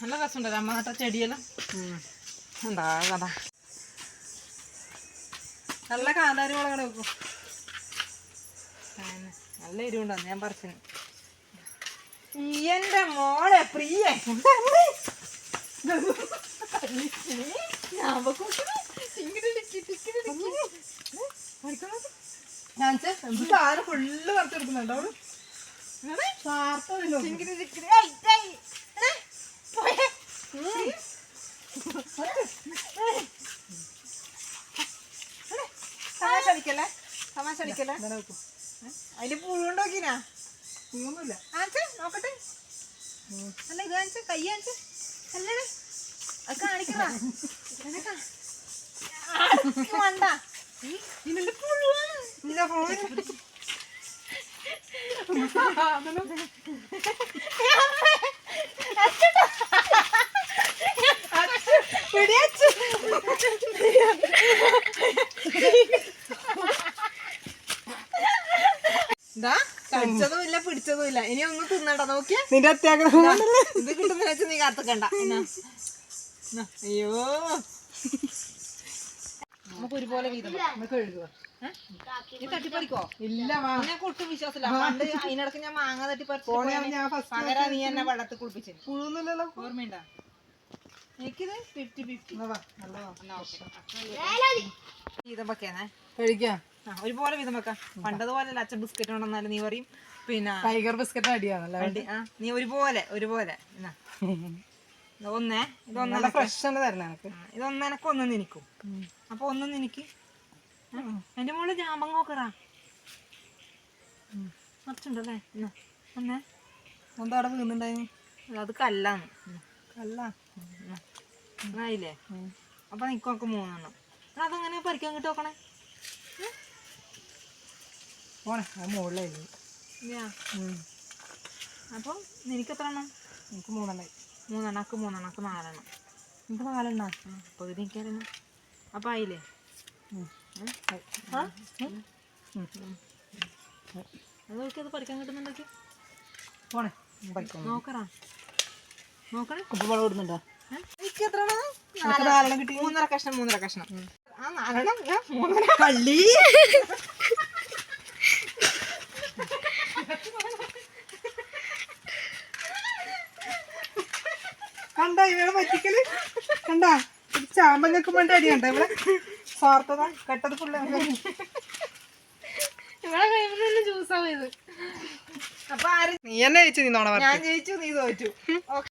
നല്ല രസമുണ്ട് അമ്മ നട്ട ചെടിയെല്ലാം എന്താ കഥ നല്ല കാന്താരി മുളക് വെക്കും. നല്ല എരിവുണ്ടോ ഞാൻ പറിച്ചു എന്റെ മോളെ പ്രിയ സാധനം ഫുള്ള്. എടേ, തമാശ അടിക്കല്ലേ തമാശ അടിക്കല്ലേ അതിൽ പുഴുണ്ടോക്കിനാ ഒന്നുമില്ല കാണിച്ച് നോക്കട്ടെ അല്ല ഇത് കൈ കാണിച്ച് അല്ലേ അത് വേണ്ട ഇതിന്റെ പുഴുവാണ് ഇല്ല പുഴു പിടിയച്ചു ഇതാ കടിച്ചതും ഇല്ല പിടിച്ചതും ഇല്ല ഇനി ഒന്നും തിന്നണ്ട നോക്കിയാ. നിന്റെ അത്യാഗ്രഹം ഇതാ, കിട്ടുന്ന വെച്ച് നീ കാത്തക്കണ്ട. അയ്യോ. നമുക്ക് ഒരുപോലെ വീതം കഴുകുക ഏ? നീ തട്ടിപ്പറിക്കോ? ഇല്ല ഞാൻ ഒട്ടും വിശ്വാസമില്ല. പണ്ട് അതിനിടക്ക് ഞാൻ മാങ്ങ തട്ടിപ്പറിച്ചു നീ എന്നെ വെള്ളത്തിൽ കുളിപ്പിച്ചു പുഴുന്നില്ലല്ലോ ഓർമ്മയുണ്ടാ? എനിക്കിത് ഫിഫ്റ്റി ഫിഫ്റ്റി വീതം വെക്കേനെ. കഴിക്കാം. ഒരുപോലെ വിധം വെക്കാം. പണ്ടതുപോലെ അച്ഛൻ ബിസ്ക്കറ്റ് ഉണ്ടെന്നാലും നീ പറയും. പിന്നെ ടൈഗർ ബിസ്ക്കറ്റ് അടിയാണല്ലോ. അടി ആ നീ ഒരുപോലെ ഒരുപോലെ. എന്നാ. ഒന്നേ ഇതൊന്നേ നല്ല ഫ്രഷ് ആണ് തരണം എനിക്ക് ഇതൊന്ന് എനക്ക് ഒന്ന് നിനിക്കും അപ്പൊ ഒന്ന് നിനക്ക്. എന്റെ മോൾ ജാമ്പം നോക്കറാ കുറച്ചുണ്ടല്ലേ എന്നാ ഒന്നേ. എന്താ അവിടെ വീന്നുണ്ടായി അത് കല്ലാന്ന്. കല്ലാ. ആയില്ലേ അപ്പൊ നിക്കൊക്കെ മൂന്നെണ്ണം. അതങ്ങനെ പറിക്കാൻ കിട്ടി നോക്കണേ പോണേ അത് മുകളിലായിരുന്നു അപ്പം നിനക്ക് എത്ര എണ്ണം എനിക്ക് മൂന്നെണ്ണായി മൂന്നെണ്ണക്ക് മൂന്നെണ്ണക്ക് നാലെണ്ണം. എനിക്ക് നാലെണ്ണ? ആ, പകുതി എനിക്കറിയുന്നു അപ്പം ആയില്ലേ? അതൊക്കെ അത് പഠിക്കാൻ കിട്ടുന്നുണ്ടെങ്കിൽ പോണേ നോക്കറാ നോക്കണേ. ഉപ്പ് വെള്ളം ഇടുന്നുണ്ടോ? എനിക്ക് എത്ര മൂന്നര കഷ്ണം മൂന്നര കഷ്ണം. ആ നാലെണ്ണം. മൂന്നര കള്ളി. കണ്ട ഇവളെ പറ്റിക്കൽ? കണ്ട? ചാമ്പങ്ങൾക്ക് വേണ്ടി അടി കണ്ട ഇവിടെ? സ്വാർത്ഥത കെട്ടത് ഫുള്ള് ഇവിടെ കഴിയുമ്പോൾ ജ്യൂസ് ആവും ഇത്. അപ്പൊ ആര് നീ എന്നെ ജയിച്ചു നിന്നോണ ഞാൻ ജയിച്ചു നീ തോറ്റു.